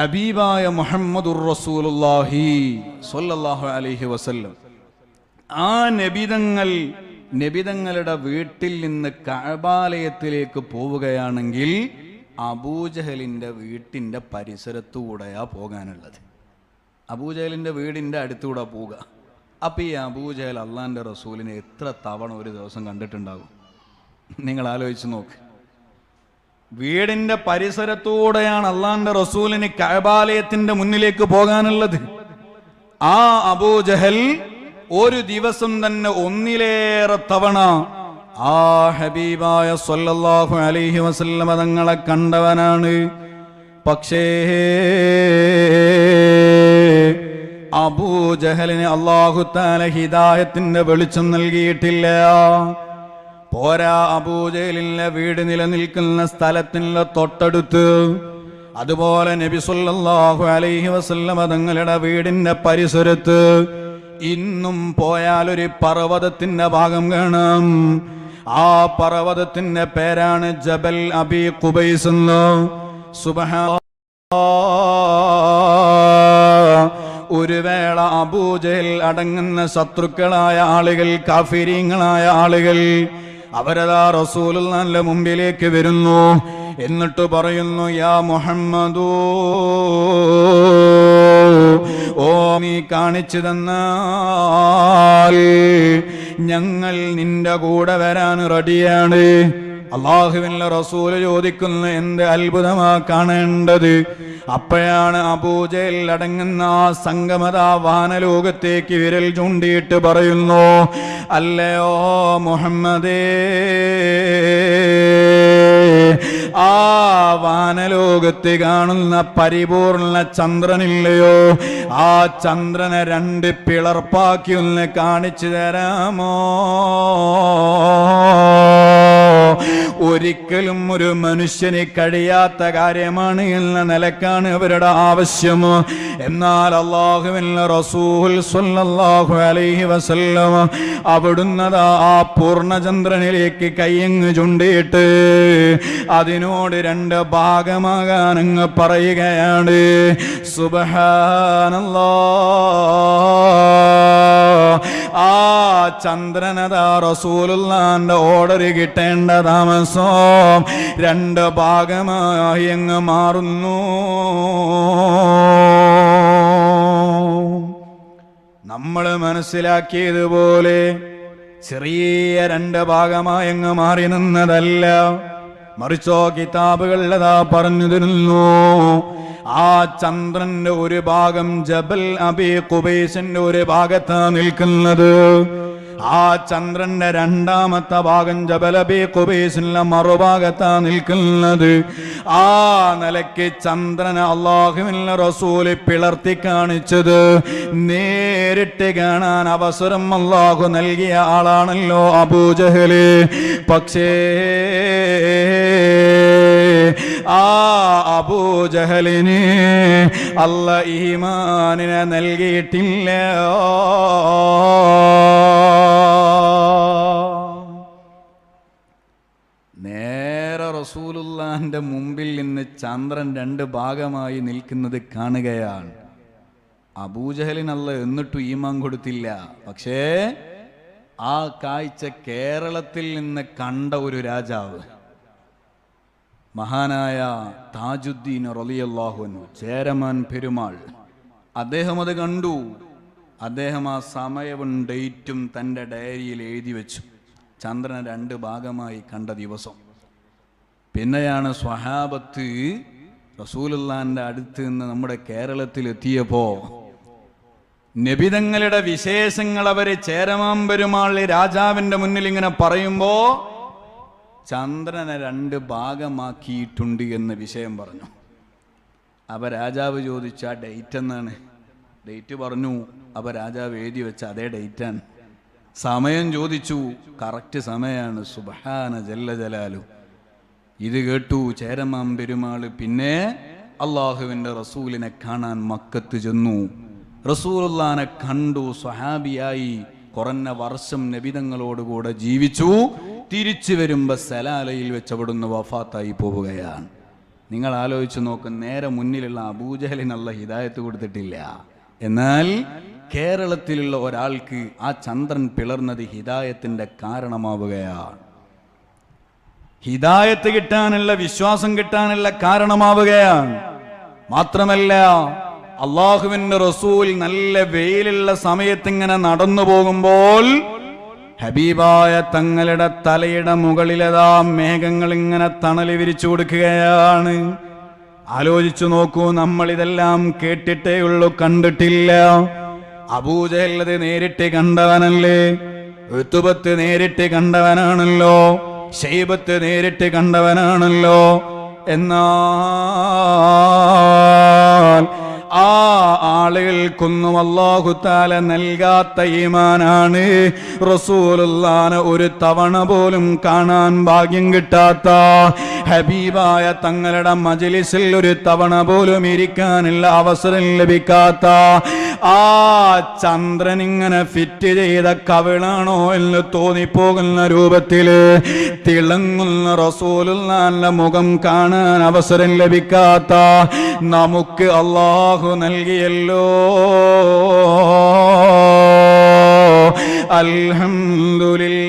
ഹബീബായ മുഹമ്മദുർ റസൂലുള്ളാഹി സ്വല്ലല്ലാഹു അലൈഹി വസല്ലം. ആ നബിതങ്ങൾ നബിതങ്ങളുടെ വീട്ടിൽ നിന്ന് കഴബാലയത്തിലേക്ക് പോവുകയാണെങ്കിൽ അബൂജഹലിന്റെ വീട്ടിന്റെ പരിസരത്തുകൂടെയാ പോകാനുള്ളത്. അബൂജഹലിന്റെ വീടിന്റെ അടുത്തുകൂടെ പോവുക. അപ്പൊ ഈ അബൂജഹൽ അള്ളാന്റെ റസൂലിനെ എത്ര തവണ ഒരു ദിവസം കണ്ടിട്ടുണ്ടാകും നിങ്ങൾ ആലോചിച്ച് നോക്ക്. വീടിന്റെ പരിസരത്തൂടെയാണ് അള്ളാന്റെ റസൂലിന് കഅബാലയത്തിന്റെ മുന്നിലേക്ക് പോകാനുള്ളത്. ആ അബൂജഹൽ ഒരു ദിവസം തന്നെ ഒന്നിലേറെ തവണ ആ ഹബീബായ സൊല്ലാഹു അലൈഹി വസല്ലമ തങ്ങളെ കണ്ടവനാണ്. പക്ഷേ അബൂജഹലിന് അള്ളാഹു താല ഹിദായത്തിന്റെ വെളിച്ചം നൽകിയിട്ടില്ല. പോരാ അബൂജഹലിന്റെ വീട് നിലനിൽക്കുന്ന സ്ഥലത്തിനുള്ള തൊട്ടടുത്ത്. അതുപോലെ നബി സല്ലല്ലാഹു അലൈഹി വസല്ലമ തങ്ങളുടെ വീടിന്റെ പരിസരത്ത്. ഇന്നും പോയാൽ ഒരു പർവതത്തിന്റെ ഭാഗം കാണാം. ആ പർവതത്തിന്റെ പേരാണ് ജബൽ അബി കുബൈസ് ഒരു വേള അബൂജയിൽ അടങ്ങുന്ന ശത്രുക്കളായ ആളുകൾ കാഫിരീങ്ങളായ ആളുകൾ അവരതാ റസൂലുള്ള മുമ്പിലേക്ക് വരുന്നു. എന്നിട്ട് പറയുന്നു യാ മുഹമ്മദൂ ഓ നീ കാണിച്ചു തന്നാൽ ഞങ്ങൾ നിന്റെ കൂടെ വരാൻ റെഡിയാണ് അള്ളാഹുവിന്റെ റസൂൽ ചോദിക്കുന്ന എന്ത് അത്ഭുതമാ കാണേണ്ടത്? അപ്പോഴാണ് അബൂജയിൽ അടങ്ങുന്ന ആ സംഗമത വാനലോകത്തേക്ക് വിരൽ ചൂണ്ടിയിട്ട് പറയുന്നു അല്ലയോ മുഹമ്മദേ ആ വാനലോകത്ത് കാണുന്ന പരിപൂർണ ചന്ദ്രനില്ലയോ? ആ ചന്ദ്രനെ രണ്ട് പിളർപ്പാക്കി ഒന്ന് കാണിച്ചു തരാമോ? ഒരിക്കലും ഒരു മനുഷ്യന് കഴിയാത്ത കാര്യമാണ് എന്ന നിലക്കാണ് അവരുടെ ആവശ്യം. എന്നാൽ അള്ളാഹുവിൻ റസൂൽ സ്വല്ലല്ലാഹു അലൈഹി വസല്ലം അവിടുന്നതാ ആ പൂർണചന്ദ്രനിലേക്ക് കയ്യങ്ങ് ചുണ്ടിയിട്ട് അതിനോട് രണ്ട് ഭാഗമാകാൻ അങ്ങ് പറയുകയാണ്. സുബഹാനല്ലാ. ആ ചന്ദ്രനതാ റസൂലുള്ളാന്റെ ഓർഡർ കിട്ടേണ്ട താമസം രണ്ട് ഭാഗമായി അങ്ങ് മാറുന്നു. നമ്മൾ മനസ്സിലാക്കിയതുപോലെ ചെറിയ രണ്ട് ഭാഗമായി അങ്ങ് മാറി നിന്നതല്ല. മറിച്ചോ കിതാബുകളിലതാ പറഞ്ഞു തരുന്നു. ആ ചന്ദ്രന്റെ ഒരു ഭാഗം ജബൽ അബി കുബൈസിന്റെ ഒരു ഭാഗത്താ നിൽക്കുന്നത്. ആ ചന്ദ്രന്റെ രണ്ടാമത്തെ ഭാഗം ജബലബി കുബേസിന്റെ മറുഭാഗത്താ നിൽക്കുന്നത്. ആ നിലയ്ക്ക് ചന്ദ്രൻ അള്ളാഹുവിന്റെ റസൂൽ പിളർത്തി കാണിച്ചത്. നേരിട്ട് കാണാൻ അവസരം അള്ളാഹു നൽകിയ ആളാണല്ലോ അബൂജഹൽ. പക്ഷേ ആ അബൂജഹലിന് അല്ല ഈമാനിനെ നൽകിയിട്ടില്ല നേരെ റസൂലുല്ലാന്റെ മുമ്പിൽ നിന്ന് ചന്ദ്രൻ രണ്ട് ഭാഗമായി നിൽക്കുന്നത് കാണുകയാണ്. അബൂജഹലിനല്ല എന്നിട്ടും ഈമാൻ കൊടുത്തില്ല. പക്ഷേ ആ കാഴ്ച കേരളത്തിൽ നിന്ന് കണ്ട ഒരു രാജാവ്. മഹാനായ താജുദ്ദീൻ റലിയല്ലാഹുനു ചേരമാൻ പെരുമാൾ. അദ്ദേഹം അത് കണ്ടു. അദ്ദേഹം ആ സമയവും ഡേറ്റും തന്റെ ഡയറിയിൽ എഴുതി വെച്ചു. ചന്ദ്രനെ രണ്ട് ഭാഗമായി കണ്ട ദിവസം. പിന്നെയാണ് സ്വഹാബത്ത് റസൂലുള്ളാന്റെ അടുത്ത് നിന്ന് നമ്മുടെ കേരളത്തിൽ എത്തിയപ്പോ നബിതങ്ങളുടെ വിശേഷങ്ങൾ അവരെ ചേരമാൻ പെരുമാൾ രാജാവിന്റെ മുന്നിൽ ഇങ്ങനെ പറയുമ്പോ ചന്ദ്രനെ രണ്ട് ഭാഗമാക്കിയിട്ടുണ്ട് എന്ന് വിഷയം പറഞ്ഞു. അപ്പൊ രാജാവ് ചോദിച്ച ഡേറ്റ് എന്നാണ്? ഡേറ്റ് പറഞ്ഞു. അപ്പൊ രാജാവ് എഴുതി വെച്ച അതേ ഡേറ്റാണ് സമയം ചോദിച്ചു. കറക്റ്റ് സമയമാണ് സുബഹാന ജല്ല ജലാലു. ഇത് കേട്ടു. ചേരമാം പെരുമാൾ പിന്നെ അള്ളാഹുവിന്റെ റസൂലിനെ കാണാൻ മക്കത്ത് ചെന്നു. റസൂലുള്ളാനെ കണ്ടു. സ്വഹാബിയായി കുറഞ്ഞ വർഷം നബിതങ്ങളോടുകൂടെ ജീവിച്ചു. തിരിച്ചു വരുമ്പോൾ സലാലയിൽ വെച്ച് അവിടുന്ന് വഫാത്തായി പോവുകയാണ്. നിങ്ങൾ ആലോചിച്ച് നോക്ക് നേരെ മുന്നിലുള്ള അബൂജഹലിനുള്ള ഹിദായത്ത് കൊടുത്തിട്ടില്ല. എന്നാൽ കേരളത്തിലുള്ള ഒരാൾക്ക് ആ ചന്ദ്രൻ പിളർന്നത് ഹിദായത്തിന്റെ കാരണമാവുകയാണ്. ഹിദായത്ത് കിട്ടാനുള്ള വിശ്വാസം കിട്ടാനുള്ള കാരണമാവുകയാണ്. മാത്രമല്ല അള്ളാഹുവിന്റെ റസൂൽ നല്ല വെയിലുള്ള സമയത്ത് ഇങ്ങനെ നടന്നു പോകുമ്പോൾ ഹബീബായ തങ്ങളുടെ തലയുടെ മുകളിലതാ മേഘങ്ങൾ ഇങ്ങനെ തണൽ വിരിച്ചു കൊടുക്കുകയാണ്. ആലോചിച്ചു നോക്കൂ നമ്മൾ ഇതെല്ലാം കേട്ടിട്ടേ ഉള്ളൂ കണ്ടിട്ടില്ല. അബൂജഹല്ലത് നേരിട്ട് കണ്ടവനല്ലേ? ഋതുബത്ത് നേരിട്ട് കണ്ടവനാണല്ലോ? ഷെയ്ബത്ത് നേരിട്ട് കണ്ടവനാണല്ലോ? എന്നാൽ ആ ആളുകൾക്കൊന്നും അള്ളാഹുത്താല നൽകാത്ത ഈമാനാണ്. റസൂലുള്ളാനെ ഒരു തവണ പോലും കാണാൻ ഭാഗ്യം കിട്ടാത്ത ഹബീബായ തങ്ങളുടെ മജലിസിൽ ഒരു തവണ പോലും ഇരിക്കാനുള്ള അവസരം ലഭിക്കാത്ത ആ ചന്ദ്രൻ ഇങ്ങനെ ഫിറ്റ് ചെയ്ത കവിളാണോ എന്ന് തോന്നിപ്പോകുന്ന രൂപത്തിൽ തിളങ്ങുന്ന റസൂലുള്ളാന്റെ മുഖം കാണാൻ അവസരം ലഭിക്കാത്ത നമുക്ക് അള്ളാഹു നൽകിയല്ലോ. അൽഹംദുലില്ലാ